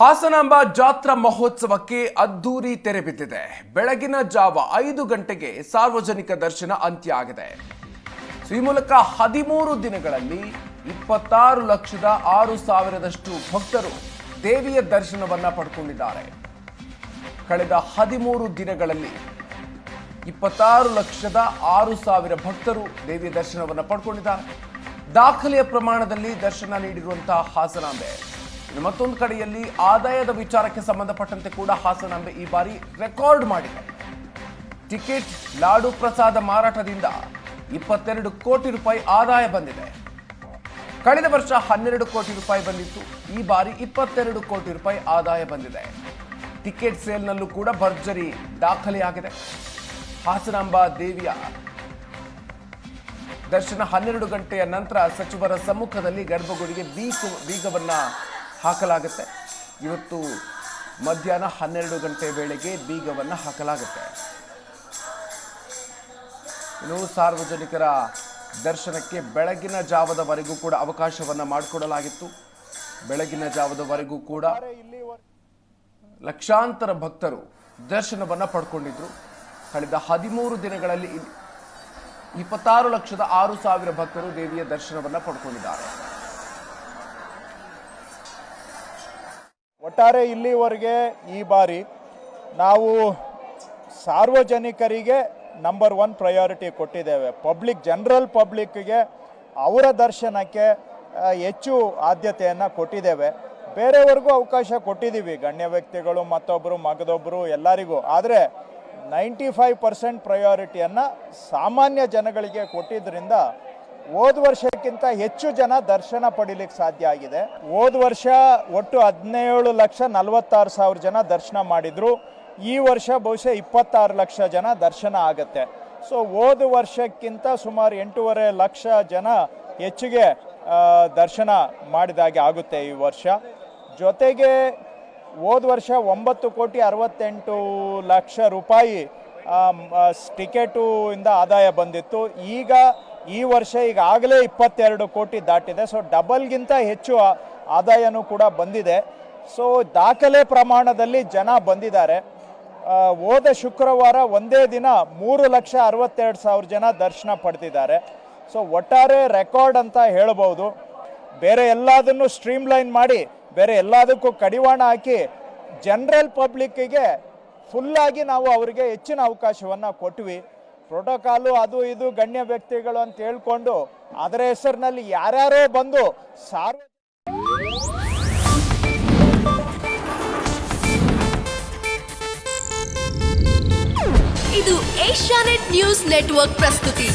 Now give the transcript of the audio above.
ಹಾಸನಾಂಬ ಜಾತ್ರಾ ಮಹೋತ್ಸವಕ್ಕೆ ಅದ್ದೂರಿ ತೆರೆ ಬಿದ್ದಿದೆ. ಬೆಳಗಿನ ಜಾವ ಐದು ಗಂಟೆಗೆ ಸಾರ್ವಜನಿಕ ದರ್ಶನ ಅಂತ್ಯ ಆಗಿದೆ ಈ ಮೂಲಕ ಹದಿಮೂರು ದಿನಗಳಲ್ಲಿ ಇಪ್ಪತ್ತಾರು ಲಕ್ಷದ ಆರು ಸಾವಿರದಷ್ಟು ಭಕ್ತರು ದೇವಿಯ ದರ್ಶನವನ್ನ ಪಡ್ಕೊಂಡಿದ್ದಾರೆ. ಕಳೆದ ಹದಿಮೂರು ದಿನಗಳಲ್ಲಿ ಇಪ್ಪತ್ತಾರು ಲಕ್ಷದ ಆರು ಸಾವಿರ ಭಕ್ತರು ದೇವಿಯ ದರ್ಶನವನ್ನು ಪಡ್ಕೊಂಡಿದ್ದಾರೆ. ದಾಖಲೆಯ ಪ್ರಮಾಣದಲ್ಲಿ ದರ್ಶನ ನೀಡಿರುವಂತಹ ಹಾಸನಾಂಬೆ. ಮತ್ತೊಂದು ಕಡೆಯಲ್ಲಿ ಆದಾಯದ ವಿಚಾರಕ್ಕೆ ಸಂಬಂಧಪಟ್ಟಂತೆ ಕೂಡ ಹಾಸನಾಂಬೆ ಈ ಬಾರಿ ರೆಕಾರ್ಡ್ ಮಾಡಿದೆ. ಟಿಕೆಟ್ ಲಾಡು ಪ್ರಸಾದ ಮಾರಾಟದಿಂದ ಇಪ್ಪತ್ತೆರಡು ಕೋಟಿ ರೂಪಾಯಿ ಆದಾಯ ಬಂದಿದೆ. ಕಳೆದ ವರ್ಷ ಹನ್ನೆರಡು ಕೋಟಿ ರೂಪಾಯಿ ಬಂದಿತ್ತು. ಈ ಬಾರಿ ಇಪ್ಪತ್ತೆರಡು ಕೋಟಿ ರೂಪಾಯಿ ಆದಾಯ ಬಂದಿದೆ. ಟಿಕೆಟ್ ಸೇಲ್ನಲ್ಲೂ ಕೂಡ ಭರ್ಜರಿ ದಾಖಲೆಯಾಗಿದೆ. ಹಾಸನಾಂಬ ದೇವಿಯ ದರ್ಶನ ಹನ್ನೆರಡು ಗಂಟೆಯ ನಂತರ ಸಚಿವರ ಸಮ್ಮುಖದಲ್ಲಿ ಗರ್ಭಗುಡಿಗೆ ಬೀಗ ಬೀಗವನ್ನ ಹಾಕಲಾಗುತ್ತೆ. ಇವತ್ತು ಮಧ್ಯಾಹ್ನ ಹನ್ನೆರಡು ಗಂಟೆ ವೇಳೆಗೆ ಬೀಗವನ್ನ ಹಾಕಲಾಗುತ್ತೆ. ಇನ್ನು ಸಾರ್ವಜನಿಕರ ದರ್ಶನಕ್ಕೆ ಬೆಳಗಿನ ಜಾವದವರೆಗೂ ಕೂಡ ಅವಕಾಶವನ್ನ ಮಾಡಿಕೊಡಲಾಗಿತ್ತು. ಬೆಳಗಿನ ಜಾವದವರೆಗೂ ಕೂಡ ಲಕ್ಷಾಂತರ ಭಕ್ತರು ದರ್ಶನವನ್ನ ಪಡ್ಕೊಂಡಿದ್ರು. ಕಳೆದ ಹದಿಮೂರು ದಿನಗಳಲ್ಲಿ ಇಪ್ಪತ್ತಾರು ಲಕ್ಷದ ಆರು ಸಾವಿರ ಭಕ್ತರು ದೇವಿಯ ದರ್ಶನವನ್ನ ಪಡ್ಕೊಂಡಿದ್ದಾರೆ. ಒಟ್ಟಾರೆ ಇಲ್ಲಿವರೆಗೆ ಈ ಬಾರಿ ನಾವು ಸಾರ್ವಜನಿಕರಿಗೆ ನಂಬರ್ ಒನ್ ಪ್ರಯಾರಿಟಿ ಕೊಟ್ಟಿದ್ದೇವೆ. ಪಬ್ಲಿಕ್ ಜನರಲ್ ಪಬ್ಲಿಕ್ಗೆ ಅವರ ದರ್ಶನಕ್ಕೆ ಹೆಚ್ಚು ಆದ್ಯತೆಯನ್ನು ಕೊಟ್ಟಿದ್ದೇವೆ. ಬೇರೆಯವ್ರಿಗೂ ಅವಕಾಶ ಕೊಟ್ಟಿದ್ದೀವಿ. ಗಣ್ಯ ವ್ಯಕ್ತಿಗಳು ಮತ್ತೊಬ್ಬರು ಮಗದೊಬ್ಬರು ಎಲ್ಲರಿಗೂ. ಆದರೆ ನೈಂಟಿ ಫೈವ್ ಪರ್ಸೆಂಟ್ ಪ್ರಯಾರಿಟಿಯನ್ನು ಸಾಮಾನ್ಯ ಜನಗಳಿಗೆ ಕೊಟ್ಟಿದ್ದರಿಂದ ಹೋದ ವರ್ಷಕ್ಕಿಂತ ಹೆಚ್ಚು ಜನ ದರ್ಶನ ಪಡಿಲಿಕ್ಕೆ ಸಾಧ್ಯ ಆಗಿದೆ. ಹೋದ ವರ್ಷ ಒಟ್ಟು ಹದಿನೇಳು ಲಕ್ಷ ನಲವತ್ತಾರು ಸಾವಿರ ಜನ ದರ್ಶನ ಮಾಡಿದ್ರು. ಈ ವರ್ಷ ಬಹುಶಃ ಇಪ್ಪತ್ತಾರು ಲಕ್ಷ ಜನ ದರ್ಶನ ಆಗತ್ತೆ. ಸೊ ಹೋದ ವರ್ಷಕ್ಕಿಂತ ಸುಮಾರು ಎಂಟೂವರೆ ಲಕ್ಷ ಜನ ಹೆಚ್ಚಿಗೆ ದರ್ಶನ ಮಾಡಿದಾಗೆ ಆಗುತ್ತೆ ಈ ವರ್ಷ. ಜೊತೆಗೆ ಹೋದ ವರ್ಷ ಒಂಬತ್ತು ಕೋಟಿ ಅರವತ್ತೆಂಟು ಲಕ್ಷ ರೂಪಾಯಿ ಟಿಕೆಟು ಇಂದ ಆದಾಯ ಬಂದಿತ್ತು. ಈಗ ಈ ವರ್ಷ ಈಗಾಗಲೇ ಇಪ್ಪತ್ತೆರಡು ಕೋಟಿ ದಾಟಿದೆ. ಸೊ ಡಬಲ್ಗಿಂತ ಹೆಚ್ಚು ಆದಾಯನೂ ಕೂಡ ಬಂದಿದೆ. ಸೊ ದಾಖಲೆ ಪ್ರಮಾಣದಲ್ಲಿ ಜನ ಬಂದಿದ್ದಾರೆ. ಹೋದ ಶುಕ್ರವಾರ ಒಂದೇ ದಿನ ಮೂರು ಲಕ್ಷ ಅರವತ್ತೆರಡು ಸಾವಿರ ಜನ ದರ್ಶನ ಪಡೆದಿದ್ದಾರೆ. ಸೊ ಒಟ್ಟಾರೆ ರೆಕಾರ್ಡ್ ಅಂತ ಹೇಳ್ಬೋದು. ಬೇರೆ ಎಲ್ಲದನ್ನು ಸ್ಟ್ರೀಮ್ ಲೈನ್ ಮಾಡಿ, ಬೇರೆ ಎಲ್ಲದಕ್ಕೂ ಕಡಿವಾಣ ಹಾಕಿ ಜನರಲ್ ಪಬ್ಲಿಕ್ಕಿಗೆ ಫುಲ್ಲಾಗಿ ನಾವು ಅವರಿಗೆ ಹೆಚ್ಚಿನ ಅವಕಾಶವನ್ನು ಕೊಟ್ವಿ. ಪ್ರೋಟೋಕಾಲು, ಅದು ಇದು ಗಣ್ಯ ವ್ಯಕ್ತಿಗಳು ಅಂತ ಹೇಳ್ಕೊಂಡು ಅದರ ಹೆಸರಿನಲ್ಲಿ ಯಾರ್ಯಾರೋ ಬಂದು ಸಾರ್ವ ಇದು ಏಷ್ಯಾನೆಟ್ ನ್ಯೂಸ್ ನೆಟ್ವರ್ಕ್ ಪ್ರಸ್ತುತಿ.